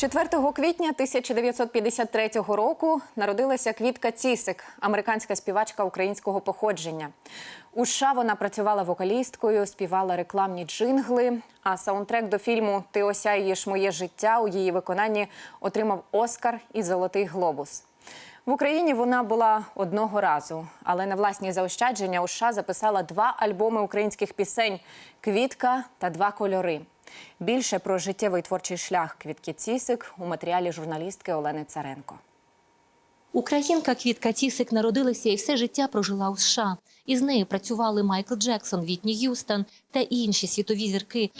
4 квітня 1953 року народилася Квітка Цісик, американська співачка українського походження. У США вона працювала вокалісткою, співала рекламні джингли. А саундтрек до фільму Ти осяєш моє життя у її виконанні отримав Оскар і Золотий глобус. В Україні вона була одного разу, але на власні заощадження у США записала два альбоми українських пісень Квітка та Два кольори. Більше про життєвий творчий шлях Квітки Цісик у матеріалі журналістки Олени Царенко. Українка Квітка Цісик народилася і все життя прожила у США. Із нею працювали Майкл Джексон, Вітні Г'юстон та інші світові зірки.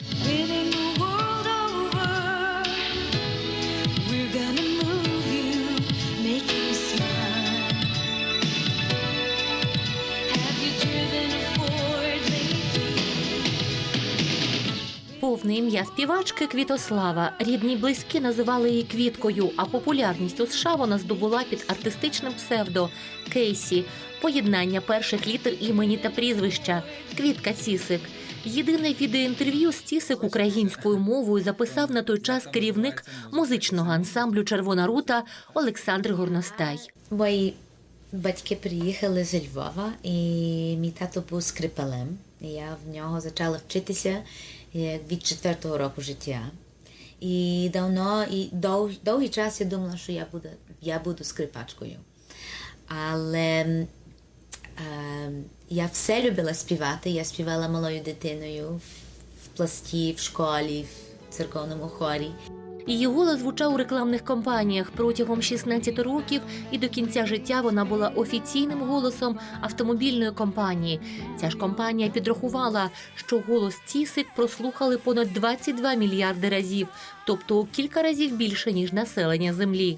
Повне ім'я співачки Квітослава. Рідні близькі називали її Квіткою, а популярність у США вона здобула під артистичним псевдо Кейсі, поєднання перших літер імені та прізвища Квітка Цісик. Єдине відеоінтерв'ю з Цісик українською мовою записав на той час керівник музичного ансамблю Червона рута Олександр Горностай. Мої батьки приїхали з Львова, і мій тато був скрипалем. Я в нього почала вчитися від четвертого року життя. І давно, і дов, довгий час я думала, що я буду, я буду скрипачкою. Але е, я все любила співати. Я співала малою дитиною в пласті, в школі, в церковному хорі. Її голос звучав у рекламних кампаніях протягом 16 років, і до кінця життя вона була офіційним голосом автомобільної компанії. Ця ж компанія підрахувала, що голос Цісик прослухали понад 22 мільярди разів, тобто у кілька разів більше ніж населення землі.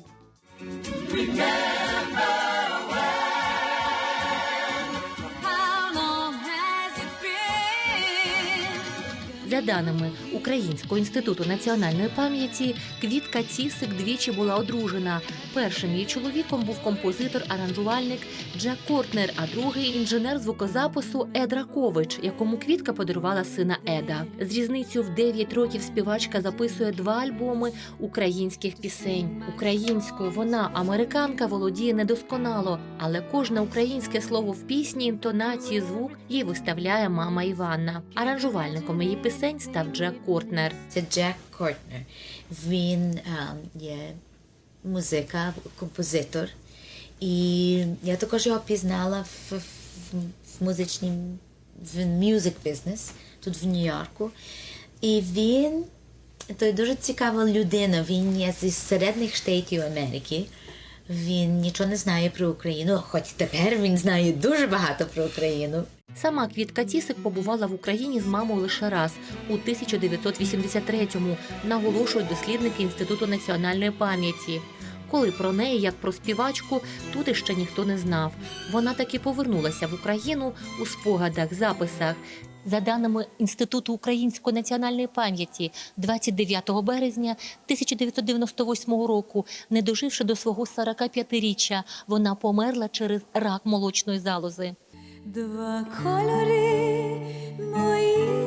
За даними Українського інституту національної пам'яті, Квітка Цісик двічі була одружена. Першим її чоловіком був композитор-аранжувальник Джек Кортнер, а другий інженер звукозапису Ед Ракович, якому Квітка подарувала сина Еда. З різницею в 9 років співачка записує два альбоми українських пісень. Українською вона, американка, володіє недосконало, але кожне українське слово в пісні, інтонації, звук їй виставляє мама Іванна. Аранжувальником її пісень став Джек Кортнер. Це Джек Кортнер. Він ем, є музика, композитор. І я також його пізнала в, в, в музичнім в music business тут в Нью-Йорку. І він то дуже цікава людина. Він є зі середніх штатів Америки. Він нічого не знає про Україну, хоч тепер він знає дуже багато про Україну. Сама Квітка Цісик побувала в Україні з мамою лише раз у 1983-му, наголошують дослідники Інституту національної пам'яті. Коли про неї, як про співачку, тут іще ніхто не знав. Вона таки повернулася в Україну у спогадах, записах. За даними Інституту української національної пам'яті, 29 березня 1998 року, не доживши до свого 45-річчя, вона померла через рак молочної залози. Два кольори, мої